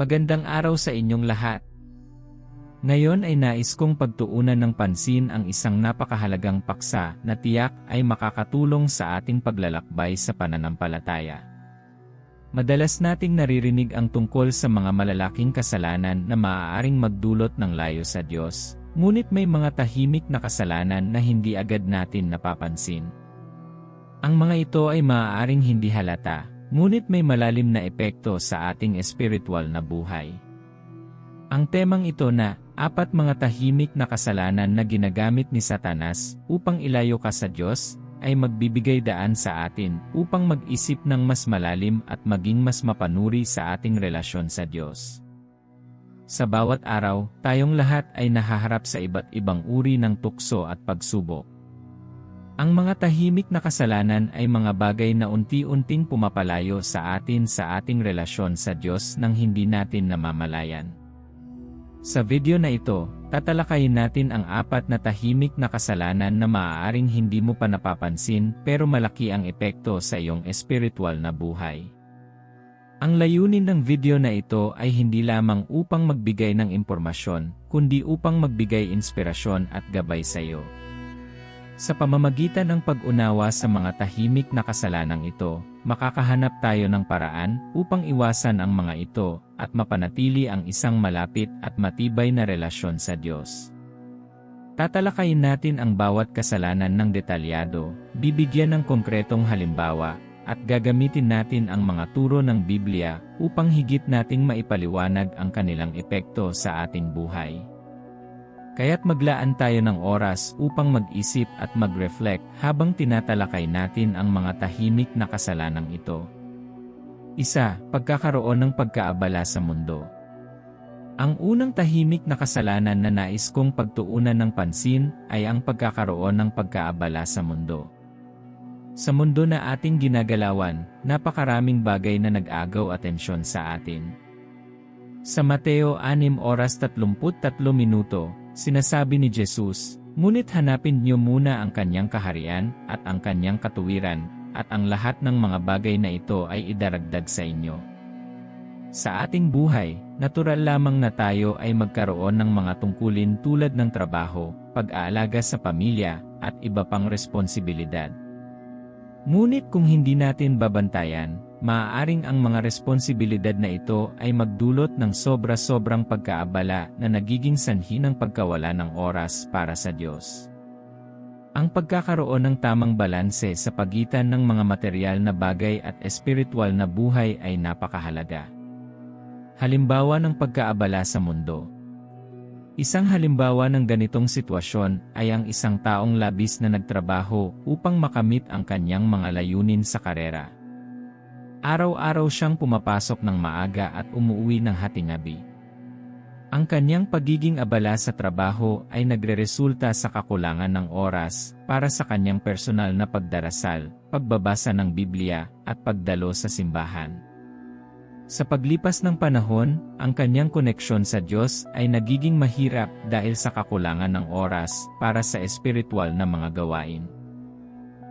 Magandang araw sa inyong lahat. Ngayon ay nais kong pagtuunan ng pansin ang isang napakahalagang paksa na tiyak ay makakatulong sa ating paglalakbay sa pananampalataya. Madalas nating naririnig ang tungkol sa mga malalaking kasalanan na maaaring magdulot ng layo sa Diyos, ngunit may mga tahimik na kasalanan na hindi agad natin napapansin. Ang mga ito ay maaaring hindi halata, ngunit may malalim na epekto sa ating espiritual na buhay. Ang temang ito na, apat mga tahimik na kasalanan na ginagamit ni Satanas upang ilayo ka sa Diyos, ay magbibigay daan sa atin upang mag-isip ng mas malalim at maging mas mapanuri sa ating relasyon sa Diyos. Sa bawat araw, tayong lahat ay nahaharap sa iba't ibang uri ng tukso at pagsubok. Ang mga tahimik na kasalanan ay mga bagay na unti-unting pumapalayo sa atin sa ating relasyon sa Diyos nang hindi natin namamalayan. Sa video na ito, tatalakayin natin ang apat na tahimik na kasalanan na maaaring hindi mo pa napapansin pero malaki ang epekto sa iyong espiritual na buhay. Ang layunin ng video na ito ay hindi lamang upang magbigay ng impormasyon, kundi upang magbigay inspirasyon at gabay sa iyo. Sa pamamagitan ng pag-unawa sa mga tahimik na kasalanang ito, makakahanap tayo ng paraan upang iwasan ang mga ito at mapanatili ang isang malapit at matibay na relasyon sa Diyos. Tatalakayin natin ang bawat kasalanan ng detalyado, bibigyan ng konkretong halimbawa, at gagamitin natin ang mga turo ng Biblia upang higit nating maipaliwanag ang kanilang epekto sa ating buhay. Kaya't maglaan tayo ng oras upang mag-isip at mag-reflect habang tinatalakay natin ang mga tahimik na kasalanang ito. Isa, pagkakaroon ng pagkaabala sa mundo. Ang unang tahimik na kasalanan na nais kong pagtuunan ng pansin ay ang pagkakaroon ng pagkaabala sa mundo. Sa mundo na ating ginagalawan, napakaraming bagay na nag-agaw atensyon sa atin. Sa Mateo 6 oras 33 minuto, Sinasabi ni Jesus, Ngunit hanapin niyo muna ang kanyang kaharian at ang kanyang katuwiran, at ang lahat ng mga bagay na ito ay idaragdag sa inyo. Sa ating buhay, natural lamang na tayo ay magkaroon ng mga tungkulin tulad ng trabaho, pag-aalaga sa pamilya, at iba pang responsibilidad. Ngunit kung hindi natin babantayan, maaaring ang mga responsibilidad na ito ay magdulot ng sobra-sobrang pagkaabala na nagiging sanhi ng pagkawala ng oras para sa Diyos. Ang pagkakaroon ng tamang balanse sa pagitan ng mga material na bagay at espiritual na buhay ay napakahalaga. Halimbawa ng pagkaabala sa mundo. Isang halimbawa ng ganitong sitwasyon ay ang isang taong labis na nagtrabaho upang makamit ang kanyang mga layunin sa karera. Araw-araw siyang pumapasok ng maaga at umuwi ng hatingabi. Ang kanyang pagiging abala sa trabaho ay nagreresulta sa kakulangan ng oras para sa kanyang personal na pagdarasal, pagbabasa ng Biblia, at pagdalo sa simbahan. Sa paglipas ng panahon, ang kanyang koneksyon sa Diyos ay nagiging mahirap dahil sa kakulangan ng oras para sa espiritual na mga gawain.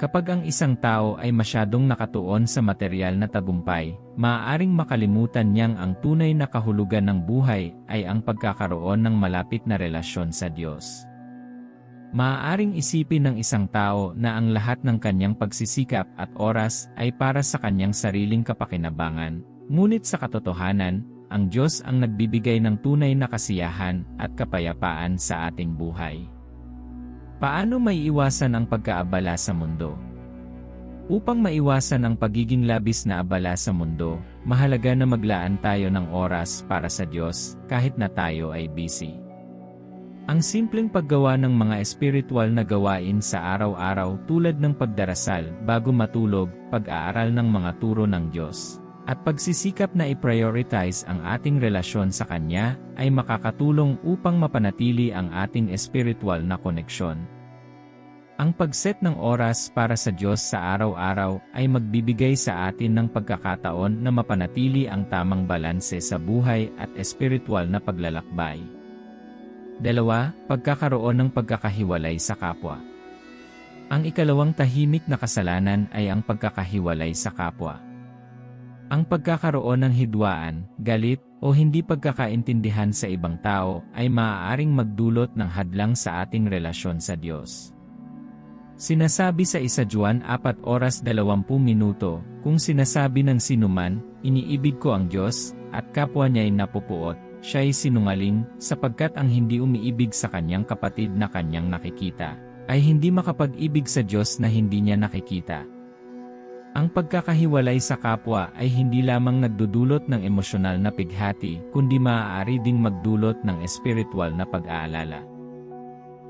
Kapag ang isang tao ay masyadong nakatuon sa material na tagumpay, maaaring makalimutan niyang ang tunay na kahulugan ng buhay ay ang pagkakaroon ng malapit na relasyon sa Diyos. Maaaring isipin ng isang tao na ang lahat ng kanyang pagsisikap at oras ay para sa kanyang sariling kapakinabangan, ngunit sa katotohanan, ang Diyos ang nagbibigay ng tunay na kasiyahan at kapayapaan sa ating buhay. Paano may iwasan ang pagkaabala sa mundo? Upang maiwasan ang pagiging labis na abala sa mundo, mahalaga na maglaan tayo ng oras para sa Diyos kahit na tayo ay busy. Ang simpleng paggawa ng mga espiritual na gawain sa araw-araw tulad ng pagdarasal bago matulog, pag-aaral ng mga turo ng Diyos, at pagsisikap na i-prioritize ang ating relasyon sa Kanya ay makakatulong upang mapanatili ang ating espiritual na koneksyon. Ang pagset ng oras para sa Diyos sa araw-araw ay magbibigay sa atin ng pagkakataon na mapanatili ang tamang balanse sa buhay at espiritual na paglalakbay. Dalawa, pagkakaroon ng pagkakahiwalay sa kapwa. Ang ikalawang tahimik na kasalanan ay ang pagkakahiwalay sa kapwa. Ang pagkakaroon ng hidwaan, galit, o hindi pagkakaintindihan sa ibang tao ay maaaring magdulot ng hadlang sa ating relasyon sa Diyos. Sinasabi sa isa Juan 4 oras 20 minuto, kung sinasabi ng sinuman, iniibig ko ang Diyos, at kapwa niya ay napupuot, siya ay sinungaling, sapagkat ang hindi umiibig sa kanyang kapatid na kanyang nakikita, ay hindi makapag-ibig sa Diyos na hindi niya nakikita. Ang pagkakahiwalay sa kapwa ay hindi lamang nagdudulot ng emosyonal na pighati, kundi maaari ding magdulot ng espiritual na pag-aalala.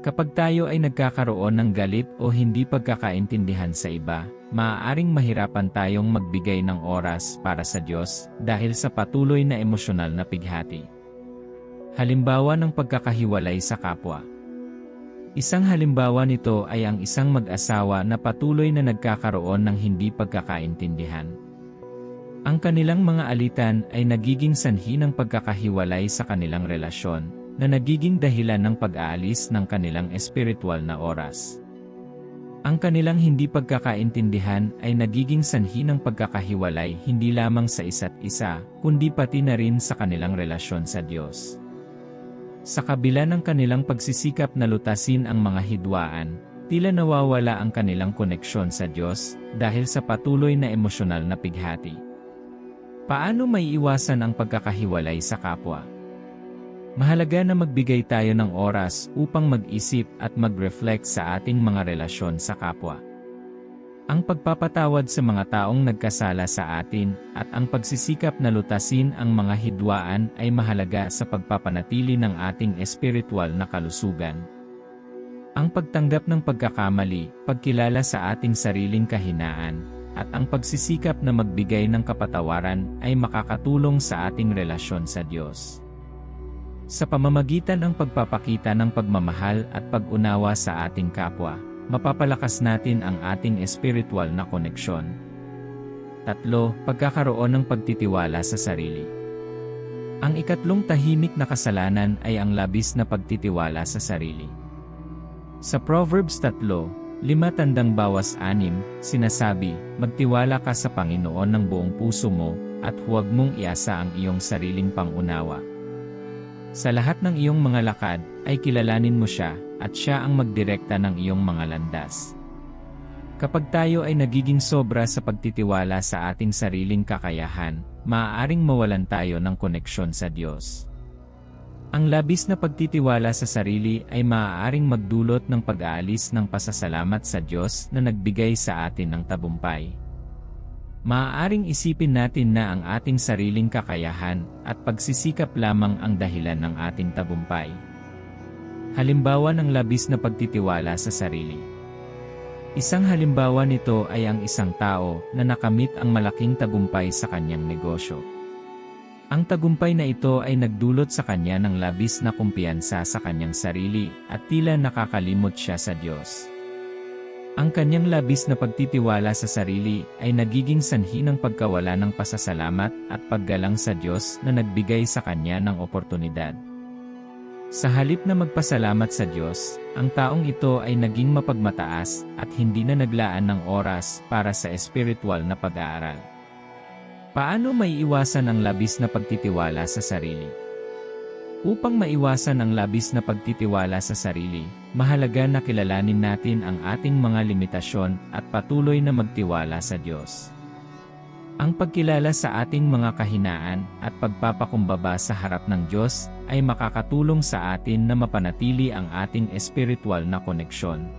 Kapag tayo ay nagkakaroon ng galit o hindi pagkakaintindihan sa iba, maaaring mahirapan tayong magbigay ng oras para sa Diyos dahil sa patuloy na emosyonal na pighati. Halimbawa ng pagkakahiwalay sa kapwa. Isang halimbawa nito ay ang isang mag-asawa na patuloy na nagkakaroon ng hindi pagkakaintindihan. Ang kanilang mga alitan ay nagiging sanhi ng pagkakahiwalay sa kanilang relasyon, na nagiging dahilan ng pag-aalis ng kanilang espiritual na oras. Ang kanilang hindi pagkakaintindihan ay nagiging sanhi ng pagkakahiwalay hindi lamang sa isa't isa, kundi pati na rin sa kanilang relasyon sa Diyos. Sa kabila ng kanilang pagsisikap na lutasin ang mga hidwaan, tila nawawala ang kanilang koneksyon sa Diyos dahil sa patuloy na emosyonal na pighati. Paano may iwasan ang pagkakahiwalay sa kapwa? Mahalaga na magbigay tayo ng oras upang mag-isip at mag-reflect sa ating mga relasyon sa kapwa. Ang pagpapatawad sa mga taong nagkasala sa atin at ang pagsisikap na lutasin ang mga hidwaan ay mahalaga sa pagpapanatili ng ating espiritual na kalusugan. Ang pagtanggap ng pagkakamali, pagkilala sa ating sariling kahinaan, at ang pagsisikap na magbigay ng kapatawaran ay makakatulong sa ating relasyon sa Diyos. Sa pamamagitan ng pagpapakita ng pagmamahal at pag-unawa sa ating kapwa, mapapalakas natin ang ating espiritual na koneksyon. Tatlo, pagkakaroon ng pagtitiwala sa sarili. Ang ikatlong tahimik na kasalanan ay ang labis na pagtitiwala sa sarili. Sa Proverbs 3, lima tandang bawas anim, sinasabi, magtiwala ka sa Panginoon ng buong puso mo, at huwag mong iasa ang iyong sariling pangunawa. Sa lahat ng iyong mga lakad, ay kilalanin mo siya, at siya ang magdirekta ng iyong mga landas. Kapag tayo ay nagiging sobra sa pagtitiwala sa ating sariling kakayahan, maaaring mawalan tayo ng koneksyon sa Diyos. Ang labis na pagtitiwala sa sarili ay maaaring magdulot ng pag-aalis ng pasasalamat sa Diyos na nagbigay sa atin ng tabumpay. Maaaring isipin natin na ang ating sariling kakayahan at pagsisikap lamang ang dahilan ng ating tabumpay. Halimbawa ng labis na pagtitiwala sa sarili. Isang halimbawa nito ay ang isang tao na nakamit ang malaking tagumpay sa kanyang negosyo. Ang tagumpay na ito ay nagdulot sa kanya ng labis na kumpiyansa sa kanyang sarili at tila nakakalimot siya sa Diyos. Ang kanyang labis na pagtitiwala sa sarili ay nagiging sanhi ng pagkawala ng pasasalamat at paggalang sa Diyos na nagbigay sa kanya ng oportunidad. Sa halip na magpasalamat sa Diyos, ang taong ito ay naging mapagmataas at hindi na naglaan ng oras para sa espiritual na pag-aaral. Paano may iwasan ang labis na pagtitiwala sa sarili? Upang maiwasan ang labis na pagtitiwala sa sarili, mahalaga na kilalanin natin ang ating mga limitasyon at patuloy na magtiwala sa Diyos. Ang pagkilala sa ating mga kahinaan at pagpapakumbaba sa harap ng Diyos ay makakatulong sa atin na mapanatili ang ating espiritual na koneksyon.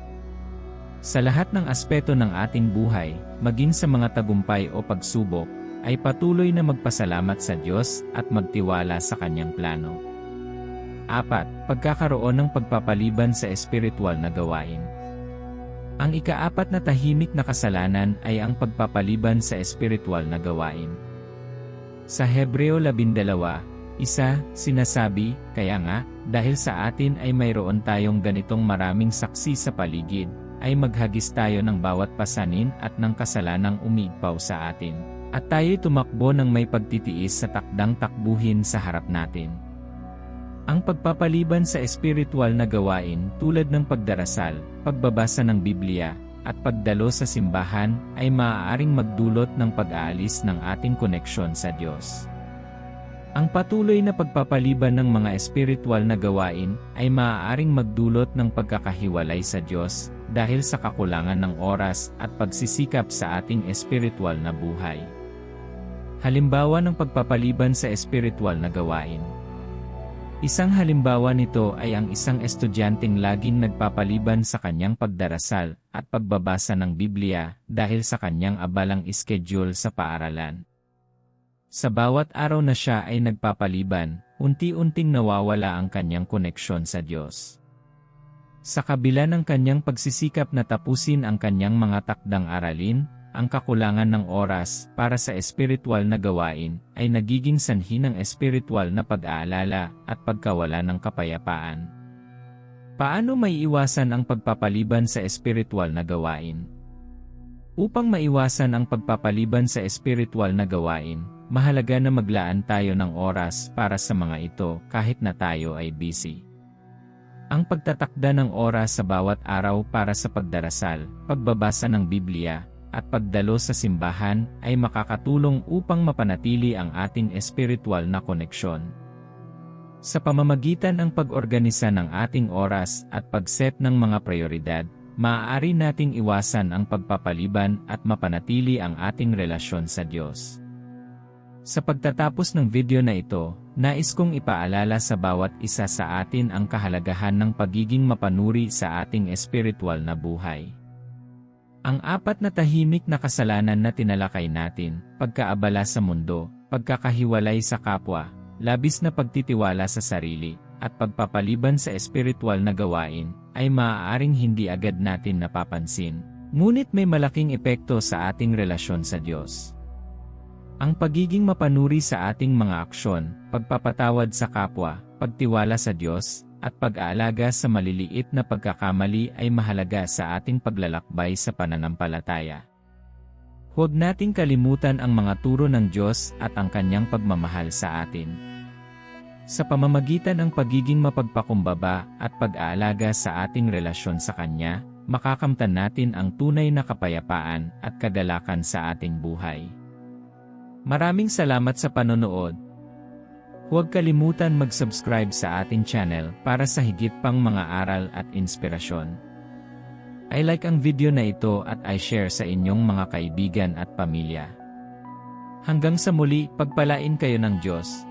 Sa lahat ng aspeto ng ating buhay, maging sa mga tagumpay o pagsubok, ay patuloy na magpasalamat sa Diyos at magtiwala sa Kanyang plano. 4. Pagkakaroon ng pagpapaliban sa espiritual na gawain. Ang ikaapat na tahimik na kasalanan ay ang pagpapaliban sa espiritual na gawain. Sa Hebreo 12, isa, sinasabi, kaya nga, dahil sa atin ay mayroon tayong ganitong maraming saksi sa paligid, ay maghagis tayo ng bawat pasanin at ng kasalanang umigpaw sa atin. At tayo'y tumakbo ng may pagtitiis sa takdang takbuhin sa harap natin. Ang pagpapaliban sa espiritual na gawain tulad ng pagdarasal, pagbabasa ng Biblia, at pagdalo sa simbahan ay maaaring magdulot ng pag-aalis ng ating koneksyon sa Diyos. Ang patuloy na pagpapaliban ng mga espiritual na gawain ay maaaring magdulot ng pagkakahiwalay sa Diyos dahil sa kakulangan ng oras at pagsisikap sa ating espiritual na buhay. Halimbawa ng pagpapaliban sa espiritual na gawain. Isang halimbawa nito ay ang isang estudyanteng laging nagpapaliban sa kanyang pagdarasal at pagbabasa ng Biblia dahil sa kanyang abalang schedule sa paaralan. Sa bawat araw na siya ay nagpapaliban, unti-unting nawawala ang kanyang koneksyon sa Diyos. Sa kabila ng kanyang pagsisikap na tapusin ang kanyang mga takdang aralin, ang kakulangan ng oras para sa espiritual na gawain ay nagiging sanhi ng espiritual na pag-aalala at pagkawala ng kapayapaan. Paano may iwasan ang pagpapaliban sa espiritual na gawain? Upang maiwasan ang pagpapaliban sa espiritual na gawain, mahalaga na maglaan tayo ng oras para sa mga ito kahit na tayo ay busy. Ang pagtatakda ng oras sa bawat araw para sa pagdarasal, pagbabasa ng Biblia, at pagdalo sa simbahan ay makakatulong upang mapanatili ang ating espiritual na koneksyon. Sa pamamagitan ng pag-organisa ng ating oras at pag-set ng mga prioridad, maaari nating iwasan ang pagpapaliban at mapanatili ang ating relasyon sa Diyos. Sa pagtatapos ng video na ito, nais kong ipaalala sa bawat isa sa atin ang kahalagahan ng pagiging mapanuri sa ating espiritual na buhay. Ang apat na tahimik na kasalanan na tinalakay natin, pagkaabala sa mundo, pagkakahiwalay sa kapwa, labis na pagtitiwala sa sarili, at pagpapaliban sa espiritual na gawain, ay maaaring hindi agad natin napapansin. Ngunit may malaking epekto sa ating relasyon sa Diyos. Ang pagiging mapanuri sa ating mga aksyon, pagpapatawad sa kapwa, pagtiwala sa Diyos, at pag-aalaga sa maliliit na pagkakamali ay mahalaga sa ating paglalakbay sa pananampalataya. Huwag nating kalimutan ang mga turo ng Diyos at ang kanyang pagmamahal sa atin. Sa pamamagitan ng pagiging mapagpakumbaba at pag-aalaga sa ating relasyon sa Kanya, makakamtan natin ang tunay na kapayapaan at kagalakan sa ating buhay. Maraming salamat sa panonood. Huwag kalimutan mag-subscribe sa ating channel para sa higit pang mga aral at inspirasyon. I like ang video na ito at I share sa inyong mga kaibigan at pamilya. Hanggang sa muli, pagpalain kayo ng Diyos.